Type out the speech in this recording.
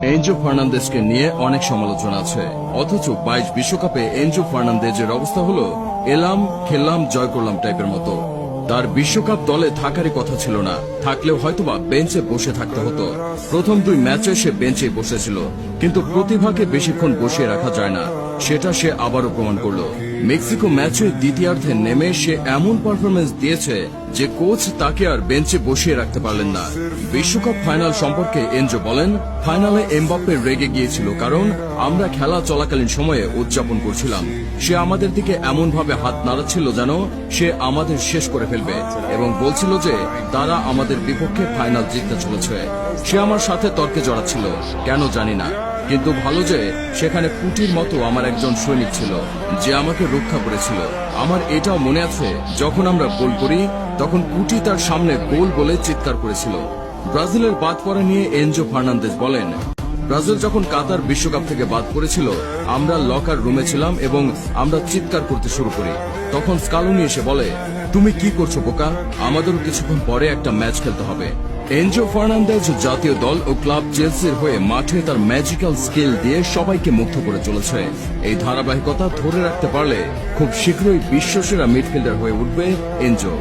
Enzo ফার্নান্দেজকে নিয়ে অনেক সমালোচনা আছে। অথচ বাইশ বিশ্বকাপে এনজো ফার্নান্দেজের অবস্থা হলো এলাম খেললাম জয় করলাম টাইপের মতো। তার বিশ্বকাপ দলে থাকারই কথা ছিল না। থাকলেও হয়তোবা বেঞ্চে বসে থাকতে হতো। প্রথম দুই ম্যাচে সে বেঞ্চে বসেছিল। কিন্তু প্রতিভাকে বেশিক্ষণ বসিয়ে রাখা যায় না। সেটা সে আবারও প্রমাণ করল। মেক্সিকো ম্যাচে দ্বিতীয়ার্ধে নেমে সে এমন পারফরমেন্স দিয়েছে যে কোচ তাকে আর বেঞ্চে বসিয়ে রাখতে পারলেন না। বিশ্বকাপ ফাইনাল সম্পর্কে এনজো বলেন, ফাইনালে এমবাপ্পে রেগে গিয়েছিল কারণ আমরা খেলা চলাকালীন সময়ে উদযাপন করছিলাম। সে আমাদের দিকে এমন ভাবে হাত নাড়াচ্ছিল যেন সে আমাদের শেষ করে ফেলবে এবং বলছিল যে তারা আমাদের বিপক্ষে ফাইনাল জিততে চলেছে। সে আমার সাথে তর্কে জড়াচ্ছিল, কেন জানি না। কিন্তু ভালো যে, সেখানে কুটির মতো আমার একজন সৈনিক ছিল, যে আমাকে রক্ষা করেছিল। আমার এটাও মনে আছে, যখন আমরা গোল করি, তখন কুটি তার সামনে গোল বলে চিৎকার করেছিল। ব্রাজিলের বাদ পড়া নিয়ে এনজো ফার্নান্দেজ বলেন, ব্রাজিল যখন কাতার বিশ্বকাপ থেকে বাদ পড়েছিল, আমরা লকার রুমে ছিলাম এবং আমরা চিৎকার করতে শুরু করি। তখন স্কালুনি এসে বলে, তুমি কি করছ বোকা আমাদেরও কিছুক্ষণ পরে একটা ম্যাচ খেলতে হবে। এনজো ফার্নান্দেজ জাতীয় দল ও ক্লাব চেলসির হয়ে মাঠে তার ম্যাজিক্যাল স্কিল দিয়ে সবাইকে মুগ্ধ করে চলেছে। এই ধারাবাহিকতা ধরে রাখতে পারলে খুব শীঘ্রই বিশ্বসেরা মিডফিল্ডার হয়ে উঠবে এনজো।